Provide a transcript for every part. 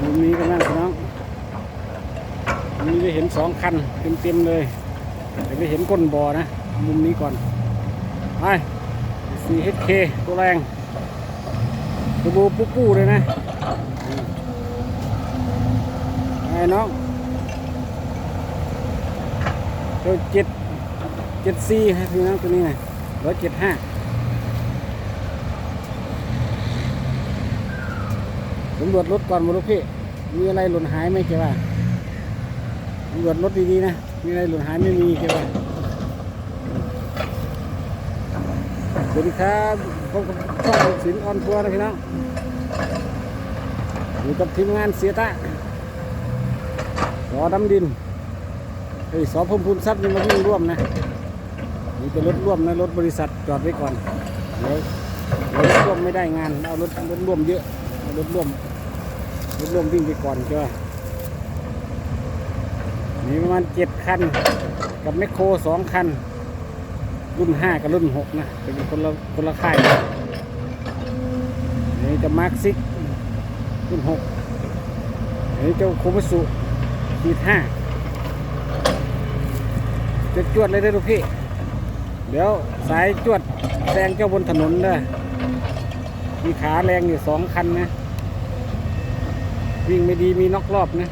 มุมนี้กันบ้างพี่น้องมุมนี้ได้เห็นสองคันเต็มๆเลยแต่ไม่เห็นก้นบ่อนะ มุมนี้ก่อนไป 4HK ตัวแรงตัวบูปุ๊ปูเลยนะไอ้น้องตัวเจ็ดเจ็ดซีฮะพี่น้องตัวนี้ไงร้อยเจ็ดห้า สำรวจรถก่อนมาลูกพี่ มีอะไรหล่นหายไหมเจ้าว่าสำรวจรถดีๆนะ มีอะไรหล่นหายไม่มีเจ้าว่าสวัสดีครับพบกับช่องสินออนทัวร์นะพี่น้องอยู่กับทีมงานเสียตะสอดำดินเฮ้ยสอพมพูนทรัพย์ยังมาวิ่งร่วมนะนี่เป็นรถร่วมนะรถบริษัทจอดไว้ก่อนเดี๋ยวรถร่วมไม่ได้งาน เอารถรถร่วมเยอะ รถร่วมรถร่วมวิ่งไปก่อนใช่ไหมมีประมาณเจ็ดคัน กับแมคโครสองคัน รุ่นห้ากับรุ่นหกนะ เป็นคนละคนละค่ายนะนี่จะมาร์คซิกรุ่นหกนี่เจ้าโคมัสุขีดห้าจะจวดเลยได้อลูกพี่ เดี๋ยวสายจวดแซงเจ้าบนถนนเด้อ มีขาแรงอยู่สองคันนะ วิ่งไม่ดีมีน็อกรอบนะ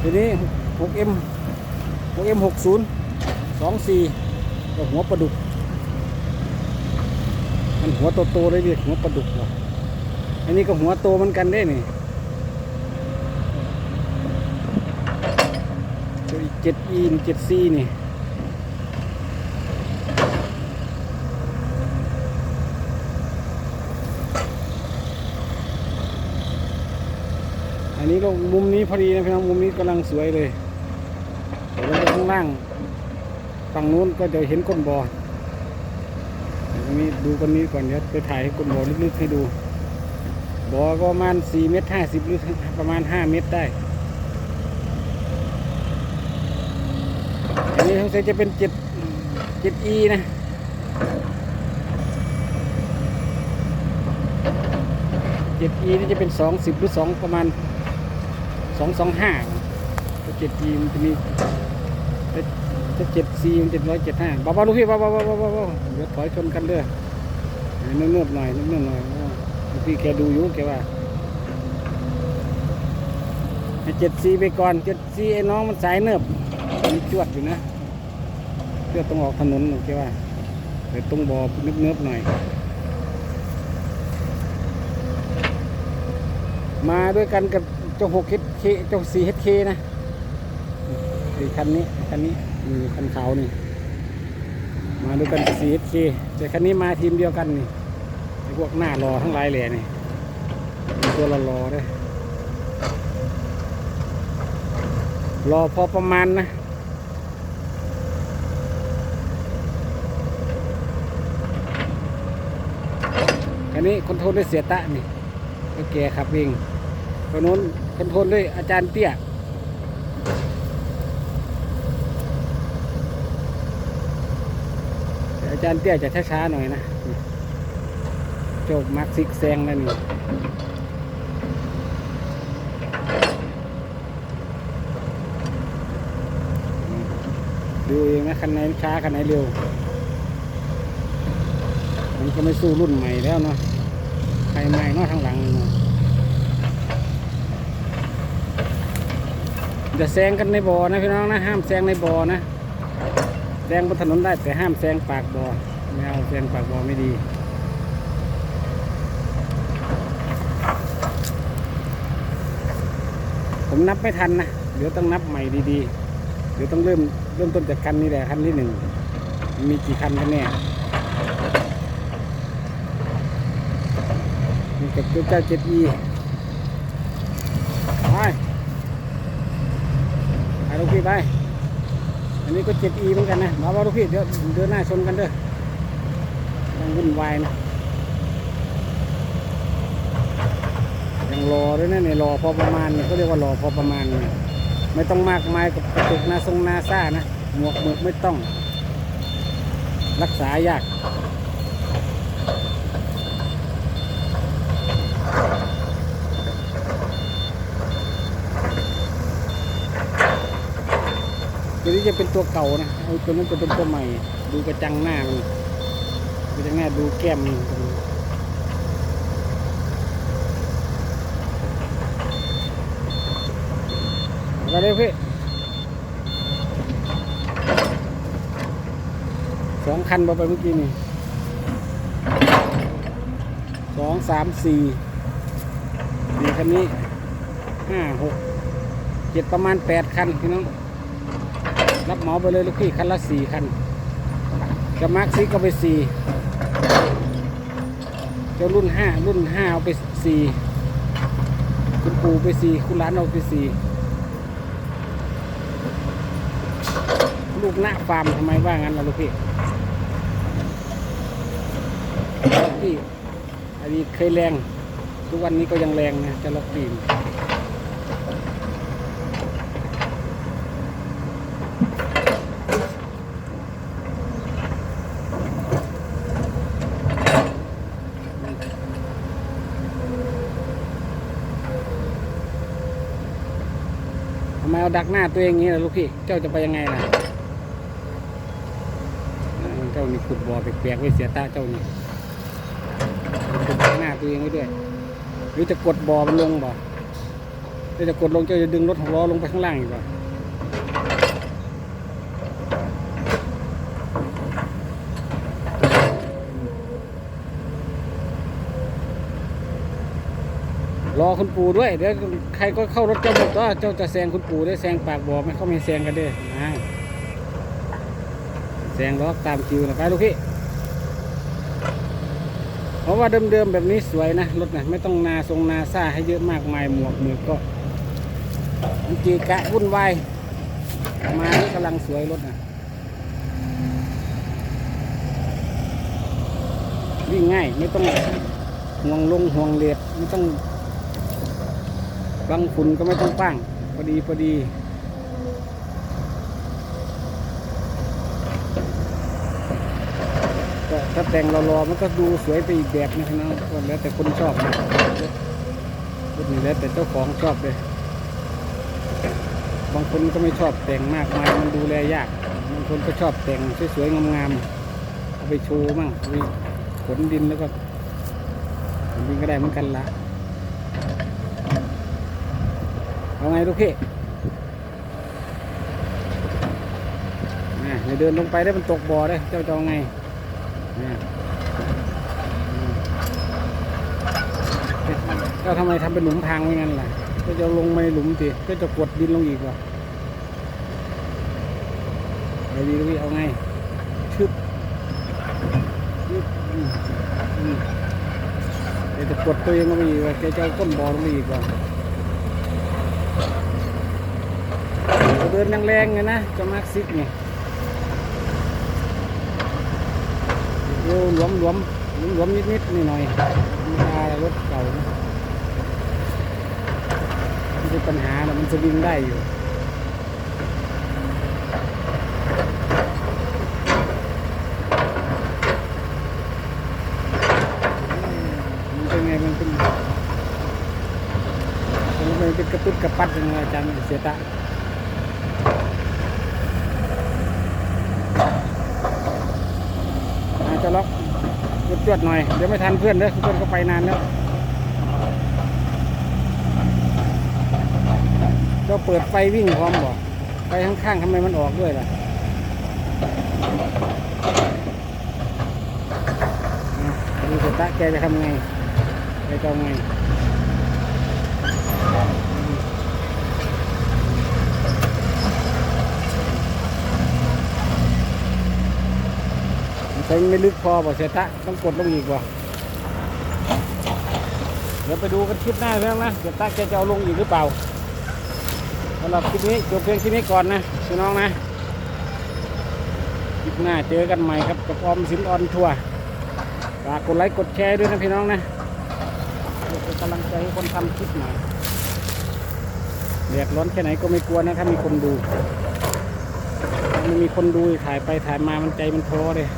ทีนี้ 6M 6M 60 24ก็หัวปลาดุก มันหัวโตๆเลยเรียกหัวปลาดุกเหรออันนี้ก็หัวโตเหมือนกันได้นี่ตัวอีก 7E นี่ 7C นี่ นี้ก็มุมนี้พอดีนะพี่น้องมุมนี้กำลังสวยเลยเดี๋ยวเราข้างล่างฝั่งนู้นก็จะเห็นก้นบ่อตรงนี้ดูคนนี้ก่อนเดี๋ยวไปถ่ายให้ก้นบ่อลึกๆให้ดูบ่อก็ประมาณ4เมตร50หรือประมาณ5เมตรได้อันนี้สงสัยจะเป็น7 7E นะ 7E นี่จะเป็น20หรือ2ประมาณ 225ถ้า 7G มันจะมีถ้า 7C มันเจะ175บ้าๆลูกพี่บ้าๆบ้าบ้าบ้าเดี๋ยวถอยชนกันเด้อเนื่อบๆหน่อยเนื่อบๆหน่อยลูกพี่แกดูอยู่แกว่าให้ 7C ไปก่อน 7C ไอ้น้องมันสายเนิบมันจวดอยู่นะเพื่อต้องออกถนนแกว่าเดี๋ยวต้องบอเนิบๆหน่อยมาด้วยกันกับ จ้าหกเคเจ้าสี่เฮดเคนะไอ้คันนี้คันนี้นี่คันขาวนี่ มาด้วยกันสี่เฮดเคแต่คันนี้มาทีมเดียวกันนี่ไอ้พวกหน้ารอทั้งหลายแหล่นี่มีตัวรอรอด้วยรอพอประมาณนะคันนี้คอนโทรลด้เสียตะนี่ก็แกขับเองคนนู้น นโทรลด้วยอาจารย์เตี้ยอาจารย์เตี้ยจะช้าๆหน่อยนะโจกมักซิกแซงนั่นนี่ดูเองนะคันไหนช้าคันไหนเร็ว มันก็ไม่สู้รุ่นใหม่แล้วเนาะใครใหม่เนาะทางหลังเนาะ อย่แซงกันในบ่อนะพี่น้องนะ ห้ามแซงในบ่อนะแซงบนถนนได้แต่ห้ามแซงปากบ่อไม่เอาแซงปากบ่อไม่ดีผมนับไม่ทันนะ เดี๋ยวต้องนับใหม่ดีๆ เดี๋ยวต้องเริ่มเริ่มต้นจากคันนี้แหละคันที่หนึ่ง มีกี่คันกันแน่นี่กับเจ้าเจ็ดอีไป ลูกพี่ไป อันนี้ก็เจ็ดอีเหมือนกันนะมาว่าลูกพี่เดี๋ยวเดินหน้าชนกันเด้อต้องวุ่นวายนะยังรอด้วยนะเนี่ยรอพอประมาณเนี่ยเขาเรียกว่ารอพอประมาณเนี่ยไม่ต้องมากมายกับกระตุกนาทรงนาซ่านะหมวกหมวกไม่ต้อง รักษายาก ตัวนี้จะเป็นตัวเก่านะเอาตัวนั้นจะเป็นตัวใหม่ ดูกระจังหน้ามันกระจังหน้าดูแก้มมันมาเร็วพี่สองคันมาไปเมื่อกี้นี่สองสามสี่สี่คันนี้ห้าหกเจ็ดประมาณแปดคันพี่น้อง รับหมาไปเลยลูกพี่คันละสี่คันจะมาร์คซิก็ไปสี่เจ้ารุ่นห้ารุ่นห้าเอาไปสี่คุณปู่ไปสี่คุณหลานเอาไปสี่ลูกหน้าฟาร์มทำไมว่างั้นล่ะลูกพี่ล็อกพี่อันนี้เคยแรง ทุกวันนี้ก็ยังแรงนะจะล็อกปีน ทำไมเอา ดักหน้าตัวเองอย่างนี้ล่ะลูกพี่ เจ้าจะไปยังไงล่ะเจ้านี่ขุดบ่อแปลกๆไว้เสียตาเจ้านี่ขุดดักหน้าตัวเองไว้ด้วย หรือจะกดบ่อมันลงบ่หรือจะกดลงเจ้าจะดึงรถหกล้อลงไปข้างล่างอีกบ่ รอคุณปู่ด้วย เดี๋ยวใครก็เข้ารถเจ้าหมดก็เจ้าจะแซงคุณปู่ได้แซงปากบ่อไม่เขาไม่แซงกันด้อนะแซงล้อตามคิวนะไปลูกพี่ เพราะว่าเดิมๆแบบนี้สวยนะรถนะไม่ต้องนาทรงนาซ่าให้เยอะมากมายหมวกมือก็มันจีกะวุ่นวายมานี่กำลังสวยรถนะวิ่งง่ายไม่ต้องห่วงลงห่วงเลียดไม่ต้อง บังฝุ่นก็ไม่ต้องป้งพอดีพอดีก็ถ้าแต่งรอๆมันก็ดูสวยไปอีกแบบนะนะก็แล้วแต่คนชอบนะนนี้แล้วแต่เจ้าของชอบเลย บางคนก็ไม่ชอบแต่งมากมายมันดูแลยาก บางคนก็ชอบแต่งสวยๆงามๆเอาไปโชว์มั่งขนดินแล้วก็ดินก็ได้เหมือนกันละ เอาไงลูกพี่อะอย่เดินลงไปได้มันตกบ่อได้เจ้าจะเอาไงเนี่ยอืมก็ทำไมทำเป็นหลุมพรางไว้งั้นล่ะ ก็จะลงมาในหลุมสิก็จะกดดินลงอีกว่ะเอาดีก็พี่เอาไงชึบชึบเดี๋ยวจะกดตัวเองลงไปอีกว่ะแกจะเอาก้นบ่อลงไปอีกว่ะ เดินแรงๆเลยนะจะมาร์คซิกเนี่ยโอ้หลวมหลวมหลวมนิดนิดๆหน่อยหน่อยๆธรรมดารถเก่านะไม่ใช่ปัญหานะมันสวิงได้อยู่มันเป็นกระตุ้นกระปัดยังไงอาจารย์เสียตะ อาจจะล็อก จวดหน่อย เดี๋ยวไม่ทันเพื่อนเด้อเพื่อนก็ไปนานแล้วก็เปิดไฟวิ่งพร้อมบ่ไฟข้างๆทำไมมันออกด้วยล่ะอะดูสตะแกจะทำไงแกจะเอาไง ใช้ไม่ลึกพอบ่เสียตะต้องกดลงอีกบ่เดี๋ยวไปดูกันคลิปหน้าเรื่องนะเสียตะแกจะเอาลงอีกหรือเปล่าสำหรับคลิปนี้จบเพียงคลิปนี้ก่อนนะพี่น้องนะคลิปหน้าเจอกันใหม่ครับกับออมสินออนทัวร์ฝากกดไลค์กดแชร์ด้วยนะพี่น้องนะเป็นกำลังใจให้คนทำคลิปหน่อยเดือดร้อนแค่ไหนก็ไม่กลัวนะถ้ามีคนดูถ้าไม่มีคนดูถ่ายไปถ่ายมามันใจมันท้อเลย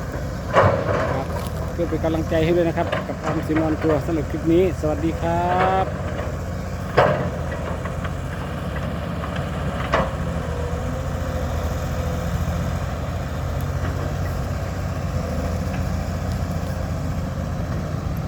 เพื่อเป็นกำลังใจให้ด้วยนะครับ กับอามสินนอนตัวสำหรับคลิปนี้ สวัสดีครับ